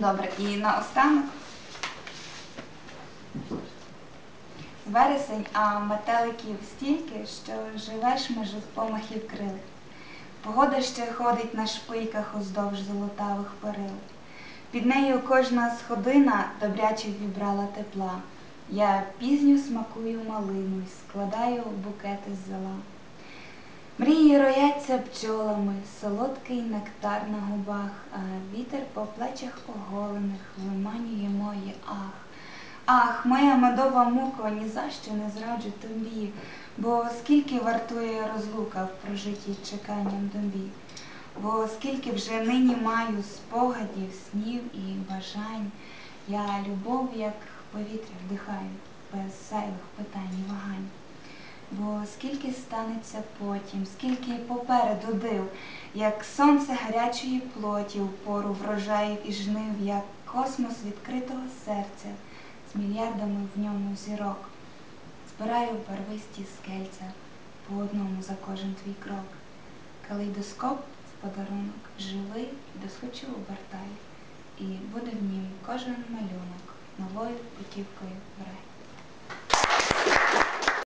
Добре, і наостанок. Вересень, а метеликів стільки, що живеш меж помахів крил. Погода ще ходить на шпильках уздовж золотавих перил. Під нею кожна сходина добряче вібрала тепла. Я пізню смакую малину й складаю букети з зела. Мрії рояться бджолами, солодкий нектар на губах, а вітер по плечах оголених виманює моє ах. Ах, моя медова муко, ні за що не зраджу тобі, бо скільки вартує розлука в прожитій чеканням добі, бо скільки вже нині маю спогадів, снів і бажань, я любов, як повітря вдихаю, без зайвих питань і вагань. Скільки станеться потім, скільки попереду див, як сонце гарячої плоті в пору врожаїв і жнив, як космос відкритого серця з мільярдами в ньому зірок. Збираю барвисті скельця по одному за кожен твій крок. Калейдоскоп в подарунок живий досхочу обертай, і буде в нім кожен малюнок новою путівкою в рай.